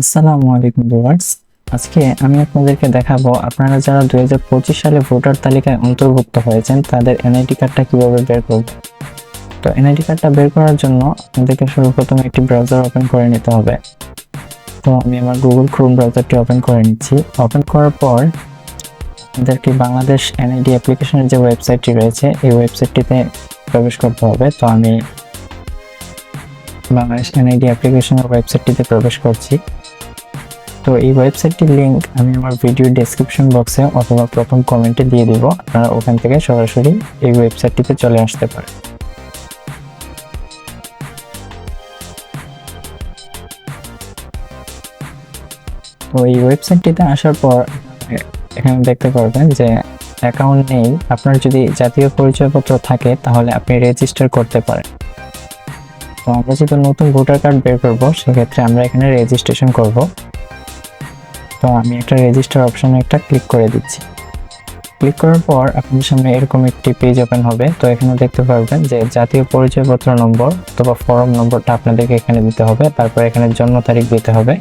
আসসালামু আলাইকুম ভিউয়ার্স। আজকে আমি আপনাদেরকে দেখাবো, আপনারা যারা দুই হাজার পঁচিশ সালে ভোটার তালিকায় অন্তর্ভুক্ত হয়েছেন, তাদের এনআইডি কার্ডটা কীভাবে বের করবে? তো এনআইডি কার্ডটা বের করার জন্য আপনাদেরকে সর্বপ্রথম একটি ব্রাউজার ওপেন করে নিতে হবে। তো আমি আমার গুগল ক্রোম ব্রাউজারটি ওপেন করে নিচ্ছি। ওপেন করার পর আমাদেরকে বাংলাদেশ এনআইডি অ্যাপ্লিকেশনের যে ওয়েবসাইটটি রয়েছে, এই ওয়েবসাইটটিতে প্রবেশ করতে হবে। তো আমি বাংলাদেশ এনআইডি অ্যাপ্লিকেশনের ওয়েবসাইটটিতে প্রবেশ করছি। তো এই ওয়েবসাইটটির লিংক আমি আমার ভিডিও ডেসক্রিপশন বক্সে অথবা প্রথম কমেন্টে দিয়ে দিব। আপনারা ওখান থেকে সরাসরি এই ওয়েবসাইটটিতে চলে আসতে পারেন। তো এই ওয়েবসাইটটিতে আসার পর এখানে দেখতে পারবেন যে অ্যাকাউন্ট নেই। আপনার যদি জাতীয় পরিচয়পত্র থাকে, তাহলে আপনি রেজিস্টার করতে পারেন। তো আমরা যেহেতু নতুন ভোটার কার্ড বের করব, সেক্ষেত্রে আমরা এখানে রেজিস্ট্রেশন করব। তো আমি একটা রেজিস্টার অপশনে একটা ক্লিক করে দিচ্ছি। ক্লিক করার পর আপনাদের সামনে এরকম একটি পেজ ওপেন হবে। তো এখানে দেখতে পারবেন যে জাতীয় পরিচয়পত্র নম্বর অথবা ফর্ম নম্বরটা আপনাদেরকে এখানে দিতে হবে। তারপর এখানে জন্ম তারিখ দিতে হবে।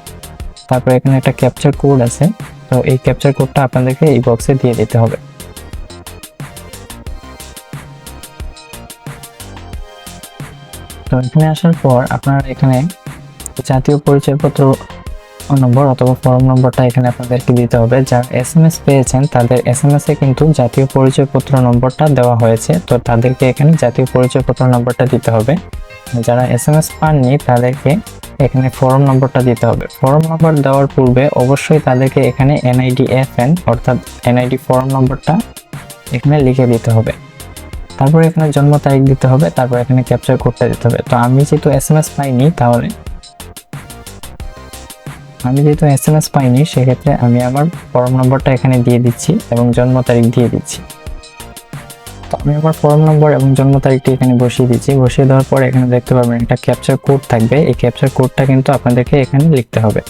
তারপর এখানে একটা ক্যাপচার কোড আছে। তো এই ক্যাপচার কোডটা আপনাদেরকে এই বক্সে দিয়ে দিতে হবে। তো এখানে আসার পর আপনারা এখানে জাতীয় পরিচয়পত্র নম্বর অথবা ফর্ম নম্বরটা এখানে আপনাদেরকে দিতে হবে। যারা এস এম এস পেয়েছেন, তাদের এস এম এস এ কিন্তু জাতীয় পরিচয়পত্র নম্বরটা দেওয়া হয়েছে। তো তাদেরকে এখানে জাতীয় পরিচয়পত্র নম্বরটা দিতে হবে। যারা এস এম এস পাননি, তাদেরকে এখানে ফর্ম নম্বরটা দিতে হবে। ফর্ম নম্বর দেওয়ার পূর্বে অবশ্যই তাদেরকে এখানে এনআইডি এফ এন অর্থাৎ এনআইডি ফর্ম নম্বরটা এখানে লিখে দিতে হবে। তারপর এখানে জন্ম তারিখ দিতে হবে, তারপর এখানে ক্যাপচার কোডটা দিতে হবে। তো আমি যেহেতু এস এম এস পাইনি, তাহলে আমি যেহেতু এস এম এস পাইনি, সেক্ষেত্রে আমি আমার ফর্ম নম্বরটা এখানে দিয়ে দিচ্ছি এবং জন্ম তারিখ দিয়ে দিচ্ছি। তো আমি আমার ফর্ম নম্বর এবং জন্ম তারিখটি এখানে বসিয়ে দিচ্ছি। বসিয়ে দেওয়ার পর এখানে দেখতে পাবেন একটা ক্যাপচার কোড থাকবে। এই ক্যাপচার কোডটা কিন্তু আপনাদেরকে এখানে লিখতে হবে।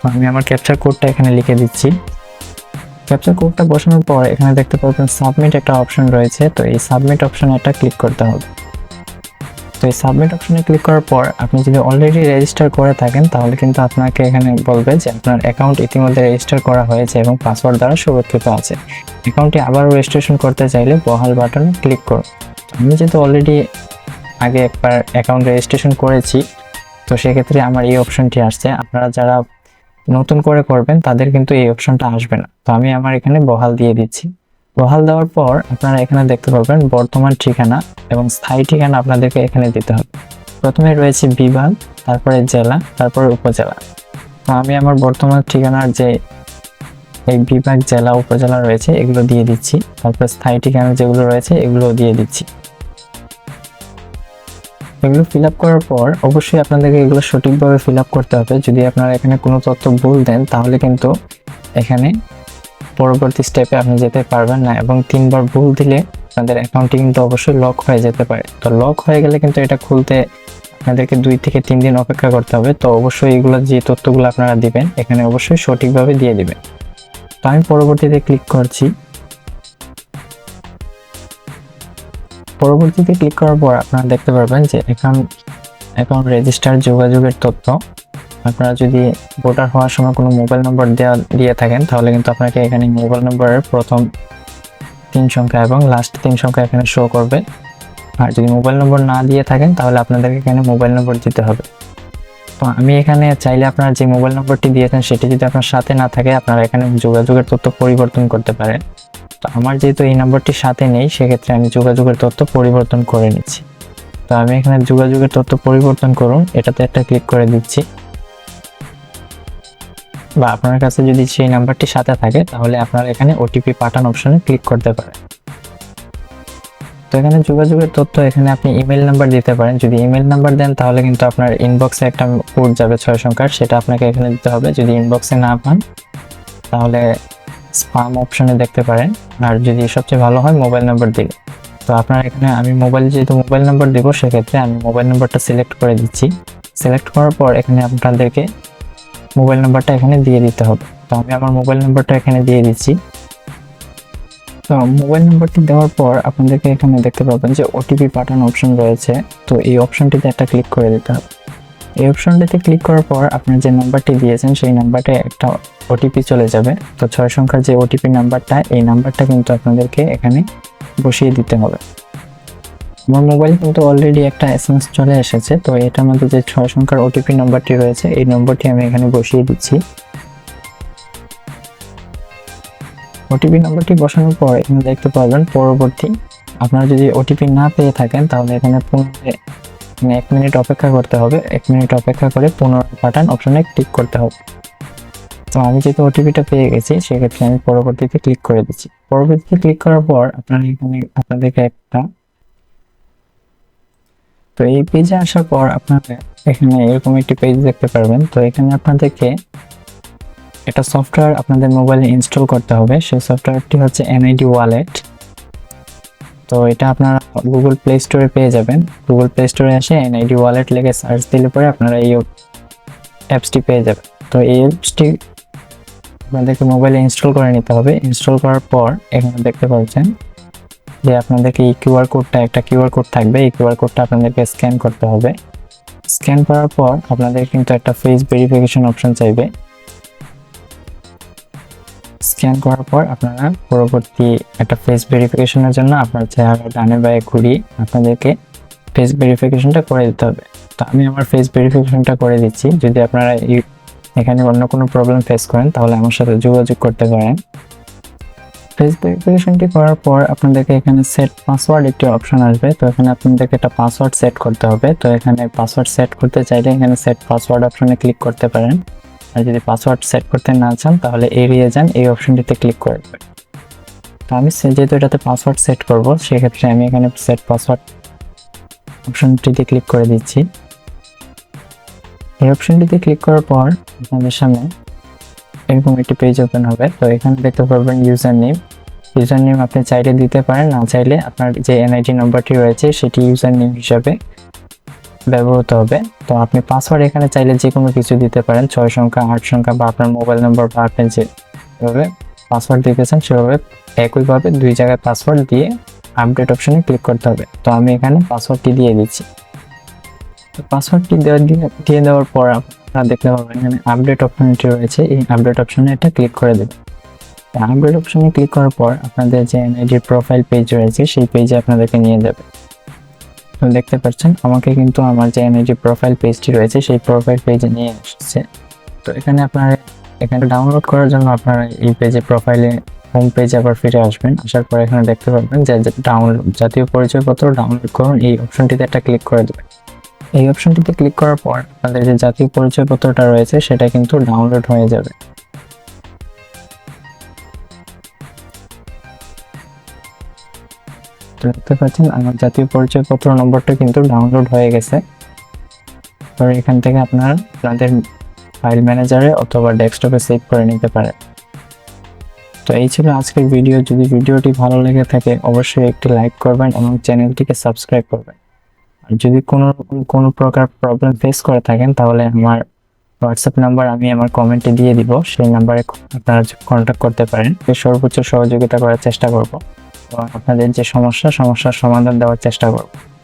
তো আমি আমার ক্যাপচার কোডটা এখানে লিখে দিচ্ছি। ক্যাপচার কোডটা বসানোর পর এখানে দেখতে পাবেন সাবমিট একটা অপশন রয়েছে। তো এই সাবমিট অপশনে একটা ক্লিক করতে হবে। তো এই সাবমিট অপশনে ক্লিক করার পর আপনি যদি অলরেডি রেজিস্টার করে থাকেন, তাহলে কিন্তু আপনাকে এখানে বলবে যে আপনার অ্যাকাউন্ট ইতিমধ্যে রেজিস্টার করা হয়েছে এবং পাসওয়ার্ড দ্বারা সুরক্ষিত আছে। অ্যাকাউন্টটি আবারও রেজিস্ট্রেশন করতে চাইলে বহাল বাটনে ক্লিক করুন। আমি যেহেতু অলরেডি আগে একবার অ্যাকাউন্ট রেজিস্ট্রেশন করেছি, তো সেক্ষেত্রে আমার এই অপশনটি আসছে। আপনারা যারা নতুন করে করবেন, তাদের কিন্তু এই অপশনটা আসবে না। তো আমি আমার এখানে বহাল দিয়ে দিচ্ছি। বহাল দেওয়ার পর আপনারা এখানে দেখতে পাবেন বর্তমান ঠিকানা এবং স্থায়ী ঠিকানা আপনাদেরকে এখানে দিতে হবে। প্রথমে রয়েছে বিভাগ, তারপরে জেলা, তারপরে উপজেলা। তো আমি আমার বর্তমান ঠিকানার যে এই বিভাগ, জেলা, উপজেলা রয়েছে, এগুলো দিয়ে দিচ্ছি। তারপর স্থায়ী ঠিকানা যেগুলো রয়েছে এগুলো দিয়ে দিচ্ছি। এগুলো ফিল আপ করার পর অবশ্যই আপনাদেরকে এগুলো সঠিকভাবে ফিল আপ করতে হবে। যদি আপনারা এখানে কোনো তথ্য ভুল দেন, তাহলে কিন্তু এখানে পরবর্তী স্টেপে আপনি যেতে পারবেন না এবং তিনবার ভুল দিলে আপনাদের অ্যাকাউন্টটি কিন্তু অবশ্যই লক হয়ে যেতে পারে। তো লক হয়ে গেলে কিন্তু এটা খুলতে আপনাদেরকে দুই থেকে তিন দিন অপেক্ষা করতে হবে। তো অবশ্যই এগুলো যে তথ্যগুলো আপনারা দিবেন, এখানে অবশ্যই সঠিকভাবে দিয়ে দিবেন। তো আমি পরবর্তীতে ক্লিক করছি। পরবর্তীতে ক্লিক করার পর আপনারা দেখতে পারবেন যে অ্যাকাউন্ট অ্যাকাউন্ট রেজিস্টার যোগাযোগের তথ্য আপনারা যদি ভোটার হওয়ার সময় কোনো মোবাইল নম্বর দেওয়া দিয়ে থাকেন, তাহলে কিন্তু আপনাকে এখানে মোবাইল নম্বরের প্রথম তিন সংখ্যা এবং লাস্ট তিন সংখ্যা এখানে শো করবে। আর যদি মোবাইল নম্বর না দিয়ে থাকেন, তাহলে আপনাদেরকে এখানে মোবাইল নম্বর দিতে হবে। তো আমি এখানে চাইলে আপনার যে মোবাইল নম্বরটি দিয়েছেন, সেটি যদি আপনার সাথে না থাকে, আপনারা এখানে যোগাযোগের তথ্য পরিবর্তন করতে পারেন। তো আমার যেহেতু এই নাম্বারটি সাথে নেই, সেক্ষেত্রে আমি যোগাযোগের তথ্য পরিবর্তন করে নিচ্ছি। তো আমি এখানে যোগাযোগের তথ্য পরিবর্তন করুন, এটাতে একটা ক্লিক করে দিচ্ছি। বা আপনার কাছে যদি সেই নাম্বারটি সাথে থাকে, তাহলে আপনারা এখানে ওটিপি পাঠান অপশনে ক্লিক করতে পারেন। তো এখানে যোগাযোগের তথ্য, এখানে আপনি ইমেল নাম্বার দিতে পারেন। যদি ইমেল নাম্বার দেন, তাহলে কিন্তু আপনার ইনবক্সে একটা কোড যাবে ছয় সংখ্যার, সেটা আপনাকে এখানে দিতে হবে। যদি ইনবক্সে না পান, তাহলে স্পাম অপশনে দেখতে পারেন। আর যদি সবচেয়ে ভালো হয় মোবাইল নাম্বার দিলে। তো আপনার এখানে আমি মোবাইল যেহেতু মোবাইল নাম্বার দিব, সেক্ষেত্রে আমি মোবাইল নাম্বারটা সিলেক্ট করে দিচ্ছি। সিলেক্ট করার পর এখানে আপনাদেরকে মোবাইল নাম্বারটা এখানে দিয়ে দিতে হবে। তো আমি আমার মোবাইল নাম্বারটা এখানে দিয়ে দিচ্ছি। তো মোবাইল নাম্বারটি দেওয়ার পর আপনাদেরকে এখানে দেখতে পাবেন যে ওটিপি পাঠানো অপশন রয়েছে। তো এই অপশনটিতে একটা ক্লিক করে দিতে হবে। এই অপশনটিতে ক্লিক করার পর আপনার যে নাম্বারটি দিয়েছেন, সেই নাম্বারে একটা ওটিপি চলে যাবে। তো ছয় সংখ্যার যে ওটিপি নাম্বারটা এই নাম্বারটা কিন্তু আপনাদেরকে এখানে বসিয়ে দিতে হবে। আমার মোবাইল কিন্তু অলরেডি একটা এসএমএস চলে এসেছে, তো এটার মধ্যে যে ছয় সংখ্যার ওটিপি নাম্বারটি রয়েছে, এই নম্বরটি আমি এখানে বসিয়ে দিচ্ছি। ওটিপি নাম্বারটি বসানোর পর এখানে দেখতে পাবেন পরবর্তী আপনারা যদি ওটিপি না পেয়ে থাকেন, তাহলে এখানে পুনরায় মানে এক মিনিট অপেক্ষা করতে হবে। এক মিনিট অপেক্ষা করে পুনরায় পাঠান অপশনে ক্লিক করতে হবে। তো আমি যেহেতু ওটিপিটা পেয়ে গেছি, সেক্ষেত্রে আমি পরবর্তীতে ক্লিক করে দিচ্ছি। পরবর্তীতে ক্লিক করার পর আপনারা এখানে আপনাদেরকে একটা তো এই পেজে আসার পর আপনারা এখানে এরকম একটি পেজ দেখতে পারবেন। তো এখানে আপনাদেরকে একটা সফটওয়্যার আপনাদের মোবাইলে ইনস্টল করতে হবে। সেই সফটওয়্যারটি হচ্ছে এনআইডি ওয়ালেট তো এটা আপনারা গুগল প্লে স্টোরে পেয়ে যাবেন। গুগল প্লে স্টোরে এসে এনআইডি ওয়ালেট লেগে সার্চ দিলে পরে আপনারা এই অ্যাপসটি পেয়ে যাবেন। তো এই অ্যাপসটি আপনাদেরকে মোবাইলে ইনস্টল করে নিতে হবে। ইনস্টল করার পর এখানে দেখতে পাচ্ছেন যে আপনাদেরকে এই কিউআর কোডটা একটা কিউআর কোড থাকবে। এই কিউআর কোডটা আপনাদেরকে স্ক্যান করতে হবে। স্ক্যান করার পর আপনাদের কিন্তু একটা ফেস ভেরিফিকেশন অপশন চাইবে। স্ক্যান করার পর আপনারা পরবর্তী একটা ফেস ভেরিফিকেশনের জন্য আপনার চেহারা ডানে বায়ে ঘুরিয়ে আপনাদেরকে ফেস ভেরিফিকেশনটা করে দিতে হবে। তো আমি আমার ফেস ভেরিফিকেশনটা করে দিচ্ছি। যদি আপনারা এখানে অন্য কোনো প্রবলেম ফেস করেন, তাহলে আমার সাথে যোগাযোগ করতে পারেন। ফেস ভেরিফিকেশনটি করার পর আপনাদেরকে এখানে সেট পাসওয়ার্ড একটি অপশন আসবে। তো এখানে আপনাদেরকে একটা পাসওয়ার্ড সেট করতে হবে। তো এখানে পাসওয়ার্ড সেট করতে চাইলে এখানে সেট পাসওয়ার্ড অপশনে ক্লিক করতে পারেন। আর যদি পাসওয়ার্ড সেট করতে না চান, তাহলে এড়িয়ে যান, এই অপশনটিতে ক্লিক করে তো আমি যেহেতু এটাতে পাসওয়ার্ড সেট করব, সেক্ষেত্রে আমি এখানে সেট পাসওয়ার্ড অপশনটিতে ক্লিক করে দিচ্ছি। এই অপশনটিতে ক্লিক করার পর আপনাদের সামনে এরকম একটি পেজ ওপেন হবে। তো এখানে দেখতে পারবেন ইউজার নেম ইউজার নেম আপনি চাইলে দিতে পারেন, না চাইলে আপনার যে এনআইডি নাম্বারটি রয়েছে সেটি ইউজার নেম হিসাবে ব্যবহৃত হবে। তো আপনি পাসওয়ার্ড এখানে চাইলে যে কোনো কিছু দিতে পারেন, ছয় সংখ্যা, আট সংখ্যা বা আপনার মোবাইল নম্বর বা আপনি যেভাবে পাসওয়ার্ড দিতেছেন সেভাবে একইভাবে দুই জায়গায় পাসওয়ার্ড দিয়ে আপডেট অপশনে ক্লিক করতে হবে। তো আমি এখানে পাসওয়ার্ডটি দিয়ে দিচ্ছি। পাসওয়ার্ডটি দেওয়ার দিয়ে দেওয়ার পর আপনারা দেখতে পাবেন এখানে আপডেট অপশনটি রয়েছে। এই আপডেট অপশনে এটা ক্লিক করে দেবেন আপডেট অপশনে ক্লিক করার পর আপনাদের যে এনআইডির প্রোফাইল পেজ রয়েছে, সেই পেজে আপনাদেরকে নিয়ে যাবে। দেখতে পাচ্ছেন, আমাকে কিন্তু আমার যে এনআইডি প্রোফাইল পেজটি রয়েছে, সেই প্রোফাইল পেজে নিয়ে এসেছে। তো এখানে আপনারা এখানে ডাউনলোড করার জন্য আপনারা এই পেজে প্রোফাইলে হোম পেজে আবার ফিরে আসবেন। আসার পর এখানে দেখতে পাবেন যে ডাউনলোড জাতীয় পরিচয়পত্র ডাউনলোড করুন, এই অপশনটিতে একটা ক্লিক করে দেবেন। এই অপশনটিতে ক্লিক করার পর আপনাদের যে জাতীয় পরিচয়পত্রটা রয়েছে, সেটা কিন্তু ডাউনলোড হয়ে যাবে। দেখতে পাচ্ছেন, আমার জাতীয় পরিচয়পত্র নম্বরটা কিন্তু ডাউনলোড হয়ে গেছে। এবার এখান থেকে আপনার আপনাদের ফাইল ম্যানেজারে অথবা ডেস্কটপে সেভ করে নিতে পারেন। তো এই ছিল আজকের ভিডিও। যদি ভিডিওটি ভালো লেগে থাকে, অবশ্যই একটি লাইক করবেন এবং চ্যানেলটিকে সাবস্ক্রাইব করবেন। যদি কোনো রকম কোনো প্রকার প্রবলেম ফেস করে থাকেন, তাহলে আমার হোয়াটসঅ্যাপ নাম্বার আমি আমার কমেন্টে দিয়ে দিব। সেই নাম্বারে আপনারা কন্ট্যাক্ট করতে পারেন। সর্বোচ্চ সহযোগিতা করার চেষ্টা করব। এবং আপনাদের যে সমস্যা, সমস্যার সমাধান দেওয়ার চেষ্টা করব।